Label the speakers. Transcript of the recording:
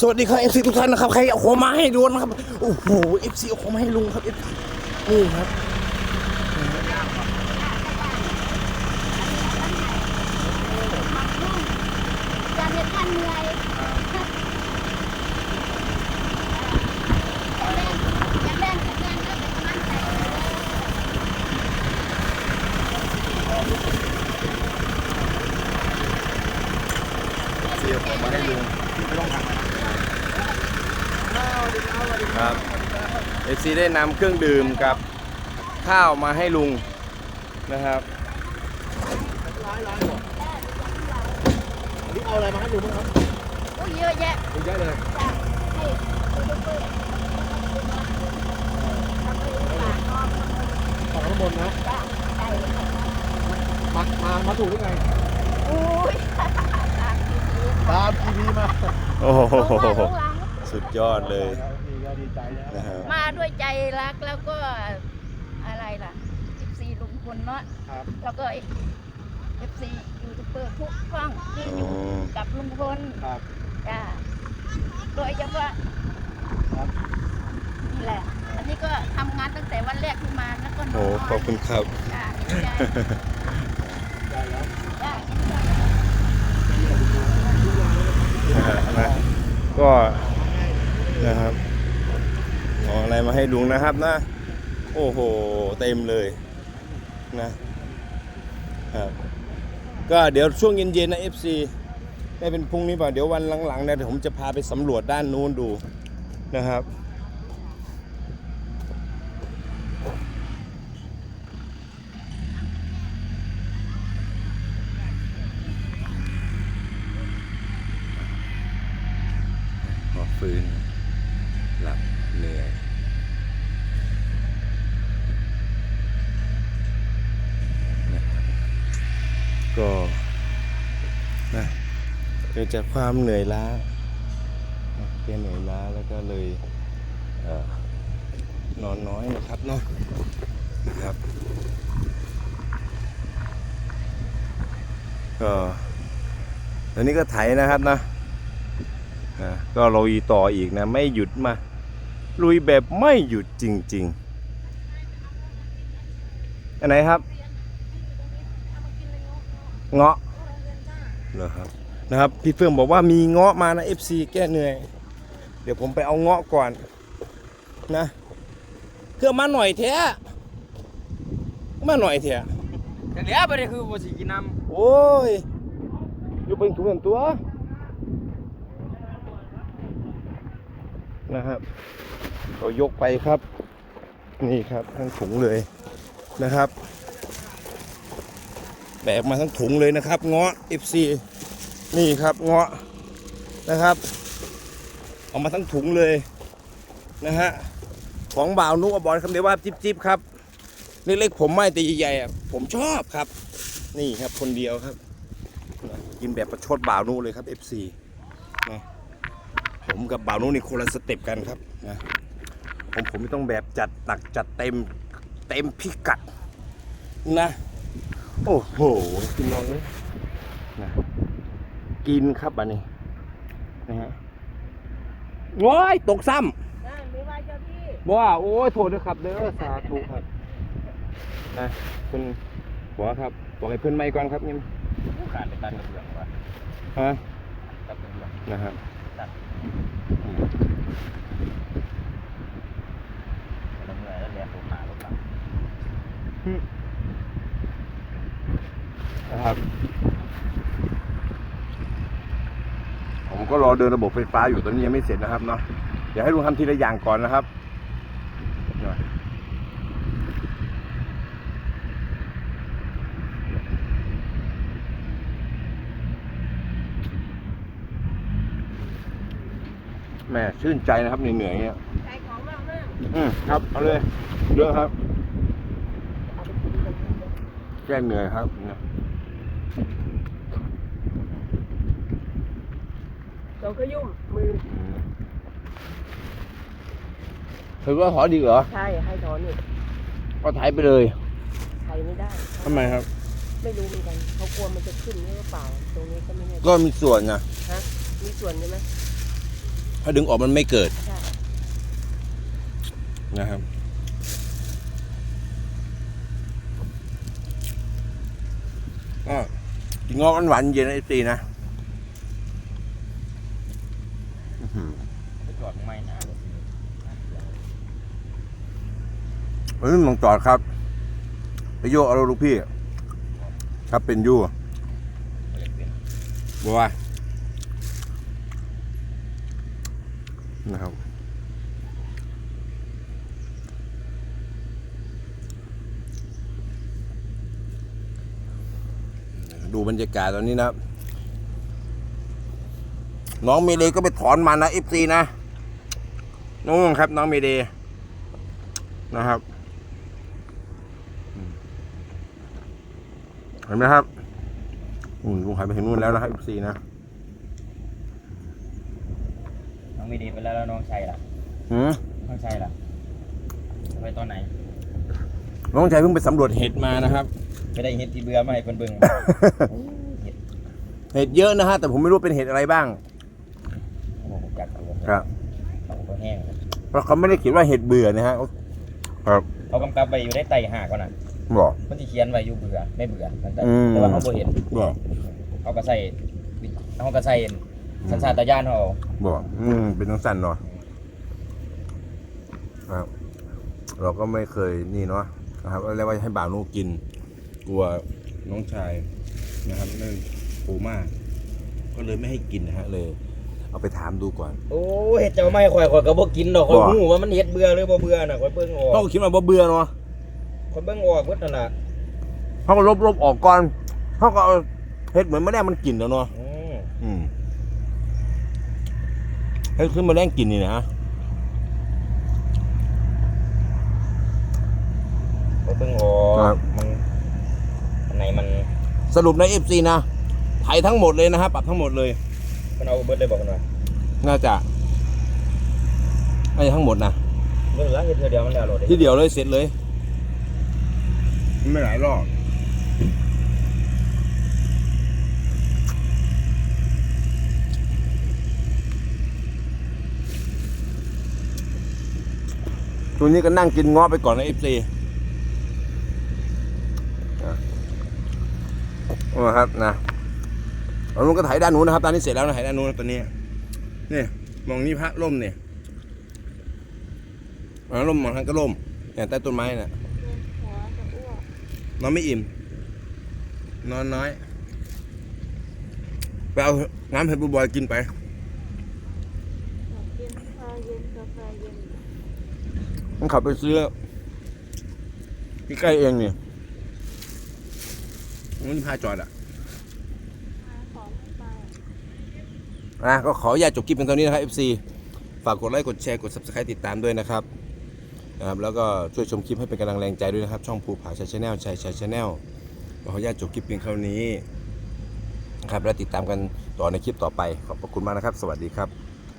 Speaker 1: สวัสดีครับเอฟซีทุกท่านนะครับใครเอาของมาให้ดูนะครับโอ้โหเอฟซีเอาของมาให้ลุงครับ FC นี่ครับ
Speaker 2: จะเห็นท่านเหนื่อยแข็งแรงแข็งแรงก็เป็นกำลังใจเลย
Speaker 1: เสียของมาให้ลุง ครับเอฟซีได้นำเครื่องดื่มกับข้าวมาให้ลุงนะครับ
Speaker 3: นี่เอาอะไรมาให้ดูมั้งครับ
Speaker 2: โอ้ยเยอะแยะ
Speaker 3: ดูเยอะเลย
Speaker 2: จ้ะให้ยูทูบเบอร์ทำไปฝากน้อง
Speaker 3: ของน้ำมนต์นะ
Speaker 2: จ้ะได้
Speaker 3: มามามาถูกได้ไง
Speaker 2: อุ้ยตามทีวี
Speaker 3: ตามทีวีมา
Speaker 1: โอ้โห
Speaker 2: ลงมาลงหลัง
Speaker 1: สุดยอดเลย
Speaker 3: นี่ก็ดีใจนะ
Speaker 1: นะครับ
Speaker 2: มาด้วยใจรักแล้วก็อะไรล่ะ14ลุงพลเนาะ
Speaker 3: ครับ
Speaker 2: แล้วก็ FC ยูทูบเบอร์ทุกช่องที่อยู่
Speaker 1: อืม
Speaker 2: กับลุงพล
Speaker 3: ครับ
Speaker 2: จ้าโดยเฉพาะ
Speaker 3: ครับ
Speaker 2: นี่แหละ อันนี้ก็ทำงานตั้งแต่วันแรกที่มาแล้วก็น
Speaker 1: โอ้
Speaker 2: อน
Speaker 1: ขอบคุณครับ
Speaker 2: จ้าเห็นใจ
Speaker 3: ได้แล้ว
Speaker 2: จ้าเห็นใจ
Speaker 1: นะฮะนะก็ นะครับเอาอะไรมาให้ลุงนะครับนะ โอ้โห เต็มเลยนะครับก็เดี๋ยวช่วงเย็นๆนะ FC ได้เป็นพรุ่งนี้ป่าเดี๋ยววันหลังๆเนี่ยผมจะพาไปสำรวจด้านนู้นดูนะครับ พอฟื้น หลับเหนื่อย นะครับ ก็นะเกิดจากความเหนื่อยล้านะแกเหนื่อยล้าแล้วก็เลยเออนอนน้อยนะครับเนาะนะครับก็ตอนนี้ก็ไถนะครับนะนะก็เราอีต่ออีกนะ ไม่หยุดมา ลุยแบบไม่หยุดจริง ๆ อันไหนครับ เงาะเหรอครับนะครับพี่เฟื่องบอกว่ามีเงาะมานะ FC แก้เหนื่อย เดี๋ยวผมไปเอาเงาะก่อนนะเครื่องมาหน่อยแท้มาหน่อยแท้
Speaker 4: แต่เหลือไปเลยคือบ่สิกินน้
Speaker 1: โอ้ยอยู่เป็นถุงเป็นตัวนะครับเรายกไปครับ นี่ครับทั้งถุงเลยนะครับ แบกมาทั้งถุงเลยนะครับ เงาะ FC นี่ครับเงาะนะครับเอามาทั้งถุงเลยนะฮะของบ่าวนุกบอลคำเดียวว่าจิ๊บจิบครับเล็กๆผมไม่แต่ใหญ่ๆผมชอบครับ นี่ครับคนเดียวครับกินแบบประชดบ่าวนุเลยครับ FC นะผมกับบ่าวนุนี่คนละสเต็ปกันครับนะผมผมไม่ต้องแบบจัดหนักจัดเต็มเต็มพิกัดนะ โอ้โหกินนอนเลยนะกินครับอันนี้นะฮะว้ายตกซ้
Speaker 2: ได้ไม่ว่าเจ้าที่ำ
Speaker 1: ว้าโอ้ยโทษนะครับเด้อสาธุครับนะคุณหัวครับบอกให้เพื่อนไม่ก่อนครับนี่ำ
Speaker 4: ขาดไปตันกับเรื่องว่า
Speaker 1: ฮะ
Speaker 4: กับเรื่อง
Speaker 1: นะครับ
Speaker 4: แล้วเมื่อยแล้วเรียนผมมาลูกหลัง
Speaker 1: นะ ครับ ผมก็รอเดินระบบไฟฟ้าอยู่ตอนนี้ยังไม่เสร็จนะครับเนาะเดี๋ยวให้ลุงทำทีละอย่างก่อนนะครับหน่อยแม่ชื่นใจนะครับเหนื่อยๆเนี่ย
Speaker 2: ใช้ของเราเรื่อง
Speaker 1: อืมครับเอาเลยเยอะครับ แก้เหนื่อยครับนะ
Speaker 2: เราก็ยุ่งมือ
Speaker 1: อืมถือว่าถอนดีเหรอ
Speaker 5: ใช่ ให้ถอนนี่
Speaker 1: ก็ไถไปเลย
Speaker 5: ไถไม่ได้
Speaker 1: ทำไมครับ
Speaker 5: ไม่รู้เหมือนกันเขากลัวมันจะขึ้นหรือเปล่า ตรงนี้ก็ไม่แน่ใจ
Speaker 1: ก็มีส่วนนะ
Speaker 5: ฮะมีส่วนใช่ไหม
Speaker 1: ถ้าดึงออกมันไม่เกิด
Speaker 2: ใช่
Speaker 1: นะครับก็กิน งอกหวานๆเย็นไอซีนะอื้อหือ
Speaker 4: ไปจอดทำไมนะ
Speaker 1: เฮ้ยมองจอดครับไปโยกเอาลูกพี่ ครับเป็นยู่บัวนะครับ ดูบรรยากาศตอนนี้นะ น้องเมเดย์ก็ไปถอนมันนะเอฟซีนะน้องครับ น้องเมเดย์นะครับอืมเห็นไหมครับอืมลุงหายไปถึงนู่นแล้วนะครับเอฟซีนะ
Speaker 4: น้องมีดีไปแล้วแล้วน้องชัยล่ะ
Speaker 1: หืม
Speaker 4: น้องชัยล่ะไปตอนไหน
Speaker 1: น้องชายเพิ่งไปสำรวจเห็ดมานะครับ
Speaker 4: ไม่ได้เห็ดที่เบื่อมาให้เพิ่นเบิ่ง
Speaker 1: เห็ดเยอะนะฮะ แต่ผมไม่รู้เป็นเห็ดอะไรบ้าง
Speaker 4: โอ้โหผมอยากรู้
Speaker 1: ครับ
Speaker 4: เขาก็แห้ง
Speaker 1: เพราะเขาไม่ได้เขียนว่าเห็ดเบื่อนะฮะครับ
Speaker 4: เขากำกับไว้อยู่ได้ไต่หากก่อนน่ะ
Speaker 1: บอก
Speaker 4: มันที่เขียนไว้อยู่เบื่อไม่เบื่อนั่นแต่
Speaker 1: อืม
Speaker 4: แต่ว่าเขาบ่เห็น
Speaker 1: บอก
Speaker 4: เขาก็ใส่เขาก็ใส่สัญชาตญาณเขาเอา
Speaker 1: บอกอืมเป็นต้องสั่นเนาะครับ เราก็ไม่เคยนี่เนาะนะครับแล้วว่าให้บ่าวนุกิน กลัวน้องชายนะครับนั่นปูมากก็เลยไม่ให้กินนะฮะเลย เอาไปถามดูก่อน
Speaker 4: โอ้เห็ดเจ้าไม่ข่อยข่อยก็บ่กินดอกข่อย
Speaker 1: บ่
Speaker 4: หูว่ามันเห็ดเบื่อหรือบ่เบื่อน่ะข่อยเบิ่งออก
Speaker 1: เขาก็คิดว่าบ่เบื่อเนาะ
Speaker 4: ข่อยเบิ่งออกเบิดนั่นล่ะ
Speaker 1: เขาก็ลบลบออกก่อนเขาก็เอาเห็ดเหมือนไม่ได้มันกินแล้วเนาะ
Speaker 4: อืม
Speaker 1: อืมให้ขึ้นมาแรงกินนี่นะ
Speaker 4: ข่อยเบิ่งออก
Speaker 1: ครับ
Speaker 4: มัน อันไหนมัน
Speaker 1: สรุปในเอฟซีนะไทยทั้งหมดเลยนะฮะปรับทั้งหมดเลย
Speaker 4: มันเอาเบิดได้บอกกันว่า
Speaker 1: น่าจะน่าจะทั้งหมดนะ
Speaker 4: เบิ่งละเฮ็ดเทื่อเดียวมันแล้วโหลดได้
Speaker 1: ที่เดียวเลยเสร็จเลยไม่หลายรอบตัวนี้ก็นั่งกินเงาะไปก่อนนะเอฟซี โอ้ครับนะเราลุงก็ถ่ายด้านนู้นนะครับตอนนี้เสร็จแล้วนะถ่ายด้านนู้นนะตอนนี้นี่มองนี่พระล่มเนี่ยอ่าล่มมองทางก็ล่มเนี่ยใต้ต้นไม้น่ะนอนไม่อิ่ม นอนน้อยไปเอาน้ำเห็ดบูบอยกินไป
Speaker 2: ยากกินกาแฟย็น
Speaker 1: ต้องขับไปซื้อที่ใกล้เองเนี่ย มันพาจอดอะนะก็ขออย่าตจบคลิปเป็นเท่านี้นะครับ FC ฝากกดไลค์กดแชร์กด Subscribe ติดตามด้วยนะครับนะครับ แล้วก็ช่วยชมคลิปให้เป็นกำลังแรงใจด้วยนะครับ ช่องภูผาชัยชาแนลชัยชัยชาแนลขออนุญาตจบคลิปเพียงเท่านี้นะครับ แล้วติดตามกันต่อในคลิปต่อไป ขอบพระคุณมากนะครับ สวัสดีครับ